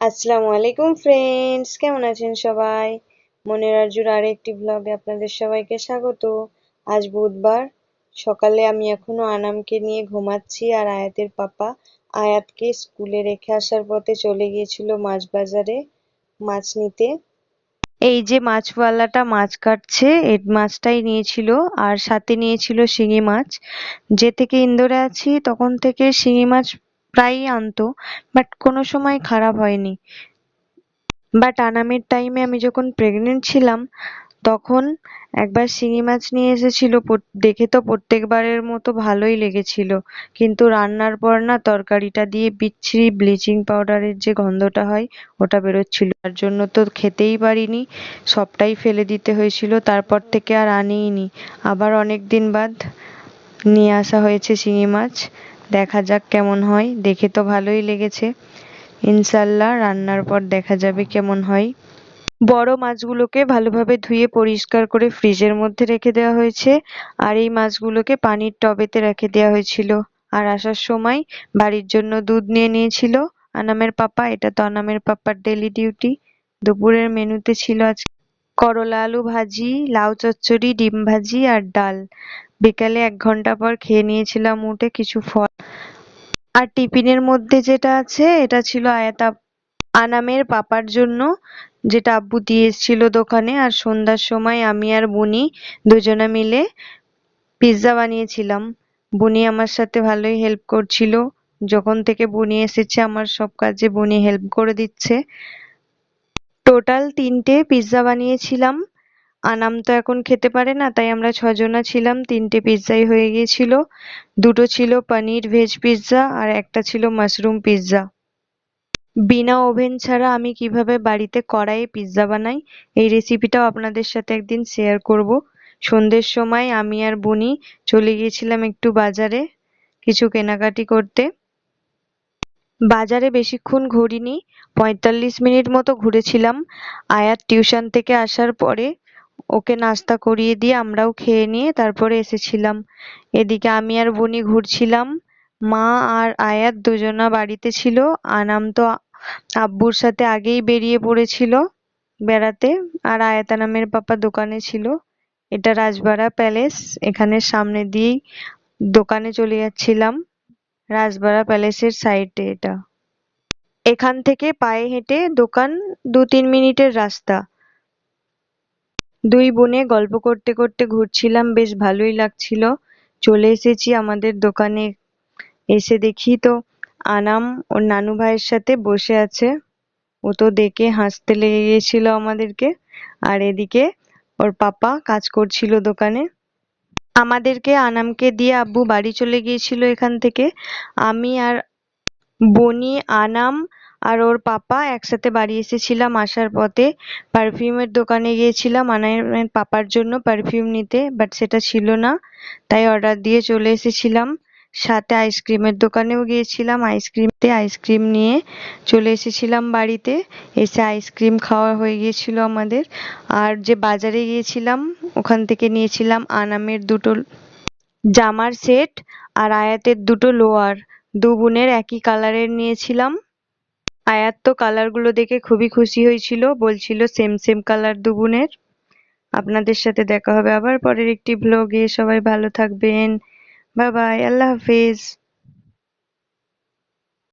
আসসালামু আলাইকুম ফ্রেন্ডস কেমন আছেন সবাই? মনের আরজুর আর একটি ব্লগে আপনাদের সবাইকে স্বাগত। আজ বুধবার, সকালে আমি এখনও আনামকে নিয়ে ঘুমাচ্ছি আর আয়াতের পাপা আয়াতকে স্কুলে রেখে আসার পথে চলে গিয়েছিল মাছ বাজারে মাছ নিতে। এই যে মাছওয়ালাটা মাছ কাটছে এই মাছটাই নিয়েছিল আর সাথে নিয়েছিল শিঙি মাছ। যে থেকে ইন্দোরে আছি, তখন থেকে শিঙি মাছ প্রায়ই আনতো বাট কোনো সময় খারাপ হয়নি। বাট আনামের টাইমে আমি যখন প্রেগনেন্ট ছিলাম, তখন একবার শিঙি মাছ নিয়ে এসেছিল দেখে তো প্রত্যেকবারের মতো ভালোই লেগেছিল। কিন্তু রান্নার পর না তরকারিটা দিয়ে বিচ্ছিরি ব্লিচিং পাউডারের যে গন্ধটা হয়, ওটা বেরোচ্ছিল। তার জন্য তো খেতেই পারিনি, সবটাই ফেলে দিতে হয়েছিল। তারপর থেকে আর আনিইনি। আবার অনেক দিন বাদ নিয়ে আসা হয়েছে শিঙি মাছ। দেখা যাক কেমন হয়। দেখে তো ভালোই লেগেছে। ইনশাল্লাহ রান্নার পর দেখা যাবে কেমন হয়। বড় মাছগুলোকে ভালোভাবে ধুয়ে পরিষ্কার করে ফ্রিজের মধ্যে রেখে দেওয়া হয়েছে। আর এই মাছগুলোকে পানির টবেতে রেখে দেওয়া হয়েছিল। আর আসার সময় বাড়ির জন্য দুধ নিয়ে নিয়েছিল। আনামের পাপা, এটা তো আনামের পাপার ডেলি ডিউটি দুপুরের মেনুতে ছিল আজ করলা আলু ভাজি, লাউ চচ্চড়ি, ডিম ভাজি আর ডাল। বিকালে এক ঘণ্টা পর খেয়ে নিয়েছিলাম উঠে কিছু ফল। আর টিফিনের মধ্যে যেটা আছে, এটা ছিল আয়াত আনামের পাপার জন্য, যেটা আব্বু দিয়ে এসেছিল দোকানে। আর সন্ধ্যার সময় আমি আর বুনি দুজনে মিলে পিৎজা বানিয়েছিলাম। বুনি আমার সাথে ভালোই হেল্প করছিল। যখন থেকে বুনি এসেছে, আমার সব কাজে বুনি হেল্প করে দিচ্ছে। টোটাল তিনটে পিৎজা বানিয়েছিলাম। আনাম তো এখন খেতে পারে না, তাই আমরা ছজনা ছিলাম, তিনটে পিৎজাই হয়ে গিয়েছিল। দুটো ছিল পনির ভেজ পিৎজা আর একটা ছিল মাশরুম পিৎজা বিনা ওভেন ছাড়া আমি কীভাবে বাড়িতে কড়াইয়ে পিৎজা বানাই, এই রেসিপিটাও আপনাদের সাথে একদিন শেয়ার করব। সন্ধ্যের সময় আমি আর বুনি চলে গিয়েছিলাম একটু বাজারে কিছু কেনাকাটি করতে। বাজারে বেশিক্ষণ ঘুরিনি। পঁয়তাল্লিশ মিনিট মতো ঘুরেছিলাম। আয়ার টিউশন থেকে আসার পরে ওকে নাস্তা করিয়ে দিয়ে আমরাও খেয়ে নিয়ে তারপরে এসেছিলাম। এদিকে আমি আর বনি ঘুরছিলাম। মা আর আয়াত দুজনা বাড়িতে ছিল। আনাম তো আব্বুর সাথে আগেই বেরিয়ে পড়েছিল বেড়াতে আর আয়াত নামের পাপা দোকানে ছিল। এটা রাজবাড়া প্যালেস। এখানে সামনে দিয়েই দোকানে চলে যাচ্ছিলাম। রাজবাড়া প্যালেসের সাইডে এটা। এখান থেকে পায়ে হেঁটে দোকান দু তিন মিনিটের রাস্তা। দুই বোনে গল্প করতে করতে ঘুরছিলাম, বেশ ভালোই লাগছিল। চলে এসেছি আমাদের দোকানে। এসে দেখি তো আনাম ওর নানু ভাইয়ের সাথে বসে আছে। ও তো দেখে হাসতে লেগে গিয়েছিল আমাদেরকে। আর এদিকে ওর পাপা কাজ করছিল দোকানে। আমাদেরকে আনামকে দিয়ে আব্বু বাড়ি চলে গিয়েছিল এখান থেকে। আমি আর বনি, আনাম আর ওর পাপা একসাথে বাড়ি এসেছিলাম আসার পথে। পারফিউমের দোকানে গিয়েছিলাম, আনামের পাপার জন্য পারফিউম নিতে বাট সেটা ছিল না, তাই অর্ডার দিয়ে চলে এসেছিলাম। সাথে আইসক্রিমের দোকানেও গিয়েছিলাম আইসক্রিমতে আইসক্রিম নিয়ে চলে এসেছিলাম বাড়িতে। এসে আইসক্রিম খাওয়া হয়ে গিয়েছিল আমাদের। আর যে বাজারে গিয়েছিলাম ওখান থেকে নিয়েছিলাম আনামের দুটো জামার সেট আর আয়াতের দুটো লোয়ার। দু বোনের একই কালারের নিয়েছিলাম। আয়াত তো কালারগুলো দেখে খুবই খুশি হয়েছিল, বলছিল সেম সেম কালার দু বোনের। আপনাদের সাথে দেখা হবে আবার পরের একটি ব্লগে সবাই ভালো থাকবেন। বাই বাই আল্লাহ হাফিজ।